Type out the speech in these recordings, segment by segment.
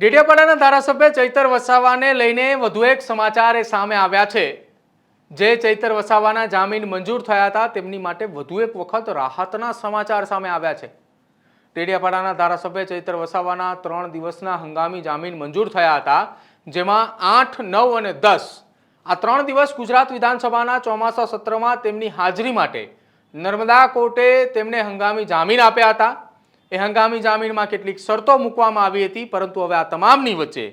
ડેડિયાપાડાના ધારાસભ્ય ચૈતર વસાવાને લઈને વધુ એક સમાચાર એ સામે આવ્યા છે. જે ચૈતર વસાવાના જામીન મંજૂર થયા હતા, તેમની માટે વધુ એક વખત રાહતના સમાચાર સામે આવ્યા છે. ડેડિયાપાડાના ધારાસભ્ય ચૈતર વસાવાના ત્રણ દિવસના હંગામી જામીન મંજૂર થયા હતા, જેમાં આઠ, નવ અને દસ. આ ત્રણ દિવસ ગુજરાત વિધાનસભાના ચોમાસા સત્રમાં તેમની હાજરી માટે નર્મદા કોર્ટે તેમને હંગામી જામીન આપ્યા હતા. એ હંગામી જામીનમાં કેટલીક શરતો મૂકવામાં આવી હતી, પરંતુ હવે આ તમામની વચ્ચે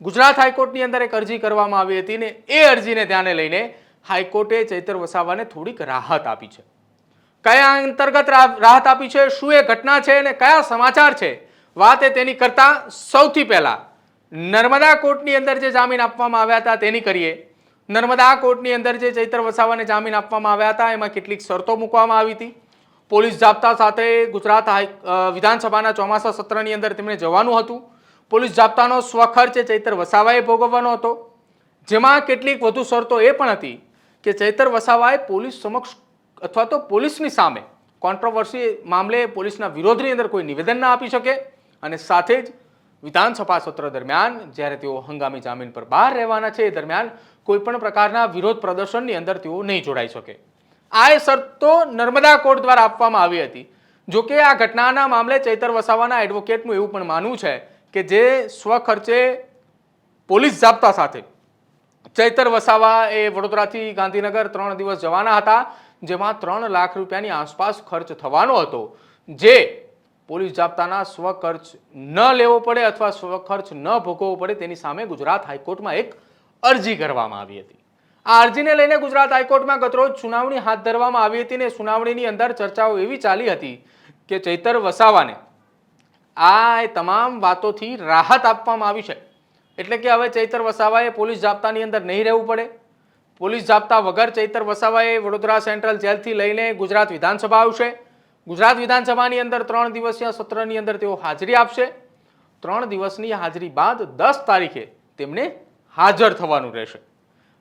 ગુજરાત હાઈકોર્ટની અંદર એક અરજી કરવામાં આવી હતી ને એ અરજીને ધ્યાને લઈને હાઈકોર્ટે ચૈતર વસાવાને થોડીક રાહત આપી છે. કયા અંતર્ગત રાહત આપી છે, શું એ ઘટના છે અને કયા સમાચાર છે? વાત એ તેની કરતા સૌથી પહેલા નર્મદા કોર્ટની અંદર જે જામીન આપવામાં આવ્યા હતા તેની કરીએ. નર્મદા કોર્ટની અંદર જે ચૈતર વસાવાને જામીન આપવામાં આવ્યા હતા, એમાં કેટલીક શરતો મૂકવામાં આવી હતી. પોલીસ જાપ્તા સાથે ગુજરાત હાઈ વિધાનસભાના ચોમાસા સત્રની અંદર તેમણે જવાનું હતું. પોલીસ જાપ્તાનો સ્વખર્ચ ચૈતર વસાવાએ ભોગવવાનો હતો. જેમાં કેટલીક વધુ શરતો એ પણ હતી કે ચૈતર વસાવાએ પોલીસ સમક્ષ અથવા તો પોલીસની સામે કોન્ટ્રોવર્સી મામલે પોલીસના વિરોધની અંદર કોઈ નિવેદન ના આપી શકે અને સાથે જ વિધાનસભા સત્ર દરમિયાન જ્યારે તેઓ હંગામી જામીન પર બહાર રહેવાના છે એ દરમિયાન કોઈપણ પ્રકારના વિરોધ પ્રદર્શનની અંદર તેઓ નહીં જોડાઈ શકે. આ શરતો નર્મદા કોર્ટ દ્વારા આપવામાં આવી હતી. જો કે આ ઘટનાના મામલે ચૈતર વસાવાના એડવોકેટનું એવું પણ માનવું છે કે જે સ્વખર્ચે પોલીસ જાપ્તા સાથે. ચૈતર વસાવા એ વડોદરાથી ગાંધીનગર ત્રણ દિવસ જવાના હતા, જેમાં ત્રણ લાખ રૂપિયાની આસપાસ ખર્ચ થવાનો હતો. જે પોલીસ જાપ્તાના સ્વખર્ચ ન લેવો પડે અથવા સ્વખર્ચ ન ભોગવવો પડે તેની સામે ગુજરાત હાઈકોર્ટમાં એક અરજી કરવામાં આવી હતી. આ અરજીને લઈને ગુજરાત હાઈકોર્ટમાં ગતરોજ સુનાવણી હાથ ધરવામાં આવી હતી ને સુનાવણીની અંદર ચર્ચાઓ એવી ચાલી હતી કે ચૈતર વસાવાને આ તમામ વાતોથી રાહત આપવામાં આવી છે. એટલે કે હવે ચૈતર વસાવાએ પોલીસ જાપ્તાની અંદર નહીં રહેવું પડે. પોલીસ જાપ્તા વગર ચૈતર વસાવાએ વડોદરા સેન્ટ્રલ જેલથી લઈને ગુજરાત વિધાનસભા આવશે. ગુજરાત વિધાનસભાની અંદર ત્રણ દિવસીય સત્રની અંદર તેઓ હાજરી આપશે. ત્રણ દિવસની હાજરી બાદ દસ તારીખે તેમને હાજર થવાનું રહેશે.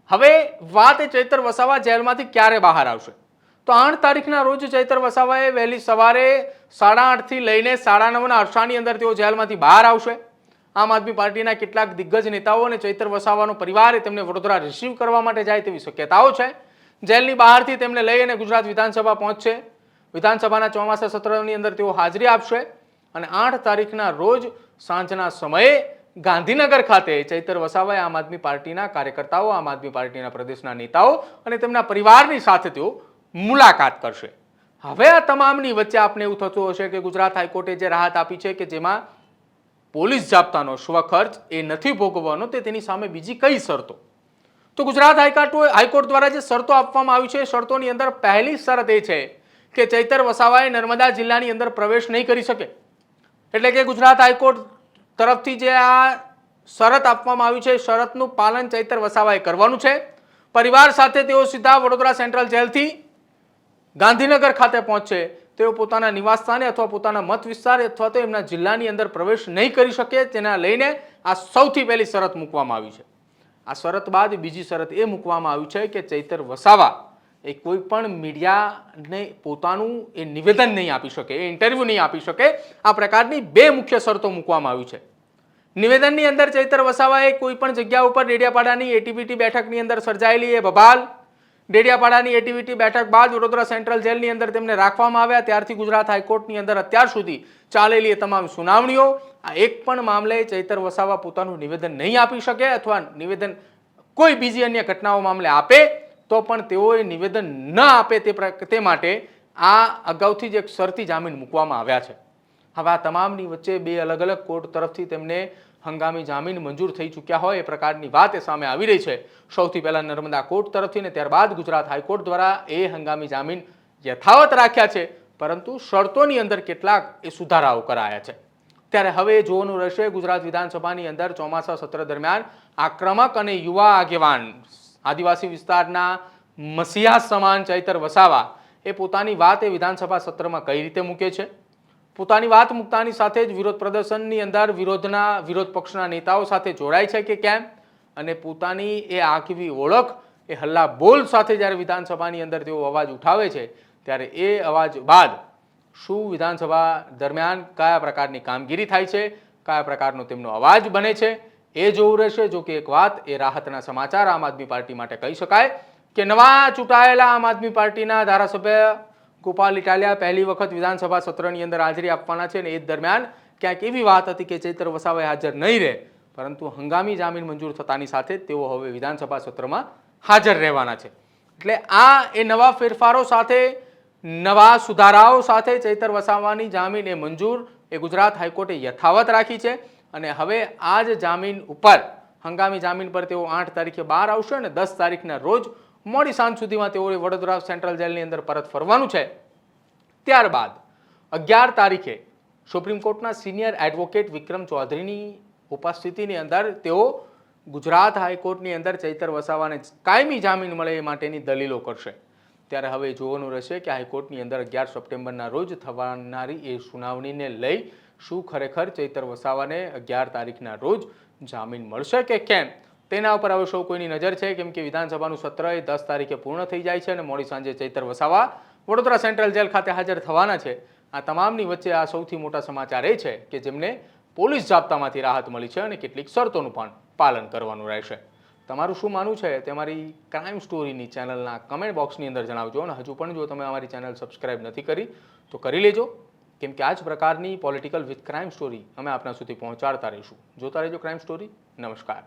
હવે વાત એ ચૈતર વસાવા જેલમાંથી ક્યારે બહાર આવશે? તો આઠ તારીખના રોજ ચૈતર વસાવાએ વહેલી સવારે સાડા આઠથી લઈને સાડા નવના અરસાની અંદર તેઓ જેલમાંથી બહાર આવશે. આમ આદમી પાર્ટીના કેટલાક દિગ્ગજ નેતાઓ અને ચૈતર વસાવાનો પરિવાર તેમને વડોદરા રિસીવ કરવા માટે જાય તેવી શક્યતાઓ છે. જેલની બહારથી તેમને લઈ અને ગુજરાત વિધાનસભા પહોંચશે. વિધાનસભાના ચોમાસા સત્રની અંદર તેઓ હાજરી આપશે. અને આઠ તારીખના રોજ સાંજના સમયે ગાંધીનગર ખાતે ચૈતર વસાવાએ આમ આદમી પાર્ટીના કાર્યકર્તાઓ, આમ આદમી પાર્ટીના પ્રદેશના નેતાઓ અને તેમના પરિવારની સાથે તેઓ મુલાકાત કરશે. હવે આ તમામની વચ્ચે આપને એવું થતું હશે કે ગુજરાત હાઈકોર્ટે જે રાહત આપી છે કે જેમાં પોલીસ જાપ્તાનો સ્વખર્ચ એ નથી ભોગવવાનો તે તેની સામે બીજી કઈ શરતો? તો ગુજરાત હાઈકોર્ટ હાઈકોર્ટ દ્વારા જે શરતો આપવામાં આવી છે, એ શરતોની અંદર પહેલી શરત એ છે કે ચૈતર વસાવાએ નર્મદા જિલ્લાની અંદર પ્રવેશ નહીં કરી શકે. એટલે કે ગુજરાત હાઈકોર્ટ તરફથી જે આ શરત આપવામાં આવી છે, શરતનું પાલન ચૈતર વસાવાએ કરવાનું છે. પરિવાર સાથે તેઓ સીધા વડોદરા સેન્ટ્રલ જેલથી ગાંધીનગર ખાતે પહોંચશે. તેઓ પોતાના નિવાસસ્થાને અથવા પોતાના મત વિસ્તાર અથવા તો એમના જિલ્લાની અંદર પ્રવેશ નહીં કરી શકે, તેના લઈને આ સૌથી પહેલી શરત મૂકવામાં આવી છે. આ શરત બાદ બીજી શરત એ મૂકવામાં આવી છે કે ચૈતર વસાવા એ કોઈ પણ મીડિયાને પોતાનું એ નિવેદન નહીં આપી શકે, એ ઇન્ટરવ્યૂ નહીં આપી શકે. આ પ્રકારની બે મુખ્ય શરતો મૂકવામાં આવી છે. નિવેદનની અંદર ચૈતર વસાવાએ કોઈ પણ જગ્યા ઉપર ડેડિયાપાડાની એટીબીટી બેઠકની અંદર સર્જાયેલી એ બબાલ. ડેડિયાપાડાની એટીબીટી બેઠક બાદ વડોદરા સેન્ટ્રલ જેલની અંદર તેમને રાખવામાં આવ્યા. ત્યારથી ગુજરાત હાઈકોર્ટની અંદર અત્યાર સુધી ચાલેલી એ તમામ સુનાવણીઓ. આ એક પણ મામલે ચૈતર વસાવા પોતાનું નિવેદન નહીં આપી શકે અથવા નિવેદન કોઈ બીજી અન્ય ઘટનાઓ મામલે આપે તો પણ તેઓએ નિવેદન ન આપે તે માટે આ અગાઉથી જ એક શરતી જામીન મૂકવામાં આવ્યા છે. હવે આ તમામની વચ્ચે બે અલગ અલગ કોર્ટ તરફથી તેમને હંગામી જામીન મંજૂર થઈ ચૂક્યા હોય એ પ્રકારની વાત એ સામે આવી રહી છે. સૌથી પહેલાં નર્મદા કોર્ટ તરફથી ને ત્યારબાદ ગુજરાત હાઈકોર્ટ દ્વારા એ હંગામી જામીન યથાવત રાખ્યા છે, પરંતુ શરતોની અંદર કેટલાક એ સુધારાઓ કરાયા છે. ત્યારે હવે જોવાનું રહેશે ગુજરાત વિધાનસભાની અંદર ચોમાસા સત્ર દરમિયાન આક્રમક અને યુવા આગેવાન આદિવાસી વિસ્તારના મસીહા સમાન ચૈતર વસાવા એ પોતાની વાત એ વિધાનસભા સત્રમાં કઈ રીતે મૂકે છે? પોતાની વાત મૂકતાની સાથે જ વિરોધ પ્રદર્શનની અંદર વિરોધના, વિરોધ પક્ષના નેતાઓ સાથે જોડાય છે કે કેમ? અને પોતાની એ આગવી ઓળખ, એ હલ્લા બોલ સાથે જ્યારે વિધાનસભાની અંદર તેઓ અવાજ ઉઠાવે છે, ત્યારે એ અવાજ બાદ શું વિધાનસભા દરમિયાન કયા પ્રકારની કામગીરી થાય છે, કયા પ્રકારનો તેમનો અવાજ બને છે, એ જોવું રહેશે. જો કે એક વાત એ રાહતના સમાચાર આમ આદમી પાર્ટી માટે કહી શકાય કે નવા ચૂંટાયેલા આમ આદમી પાર્ટીના ધારાસભ્ય ગોપાલ ઇટાલિયા પહેલી વખત વિધાનસભા સત્રની અંદર હાજરી આપવાના છે અને એ દરમિયાન ક્યાંક એવી વાત હતી કે ચેતર વસાવાએ હાજર નહીં રહે, પરંતુ હંગામી જામીન મંજૂર થતાની સાથે તેઓ હવે વિધાનસભા સત્રમાં હાજર રહેવાના છે. એટલે આ એ નવા ફેરફારો સાથે, નવા સુધારાઓ સાથે ચૈતર વસાવાની જામીન એ મંજૂર, એ ગુજરાત હાઈકોર્ટે યથાવત રાખી છે અને હવે આ જ જામીન ઉપર, હંગામી જામીન પર તેઓ આઠ તારીખે બહાર આવશે અને દસ તારીખના રોજ મોડી સાંજ સુધીમાં તેઓએ વડોદરા સેન્ટ્રલ જેલની અંદર પરત ફરવાનું છે. ત્યારબાદ અગિયાર તારીખે સુપ્રીમ કોર્ટના સિનિયર એડવોકેટ વિક્રમ ચૌધરીની ઉપસ્થિતિની અંદર તેઓ ગુજરાત હાઈકોર્ટની અંદર ચૈતર વસાવાને કાયમી જામીન મળે એ માટેની દલીલો કરશે. ત્યારે હવે જોવાનું રહેશે કે હાઈકોર્ટની અંદર અગિયાર સપ્ટેમ્બરના રોજ થવાનારી એ સુનાવણીને લઈ શું ખરેખર ચૈતર વસાવાને અગિયાર તારીખના રોજ જામીન મળશે કે કેમ? તેના ઉપર હવે સૌ કોઈની નજર છે, કેમ કે વિધાનસભાનું સત્ર એ દસ તારીખે પૂર્ણ થઈ જાય છે અને મોડી સાંજે ચૈતર વસાવા વડોદરા સેન્ટ્રલ જેલ ખાતે હાજર થવાના છે. આ તમામની વચ્ચે આ સૌથી મોટા સમાચાર એ છે કે જેમને પોલીસ જાપ્તામાંથી રાહત મળી છે અને કેટલીક શરતોનું પણ પાલન કરવાનું રહેશે. તમારું શું માનવું છે? તે અમારી ક્રાઇમ સ્ટોરીની ચેનલના કમેન્ટ બોક્સની અંદર જણાવજો અને હજુ પણ જો તમે અમારી ચેનલ સબસ્ક્રાઇબ નથી કરી, તો કરી લેજો. કેમ કે આ જ પ્રકારની પોલિટિકલ વિથ ક્રાઇમ સ્ટોરી અમે આપના સુધી પહોંચાડતા રહીશું. જોતા રહેજો ક્રાઇમ સ્ટોરી નમસ્કાર.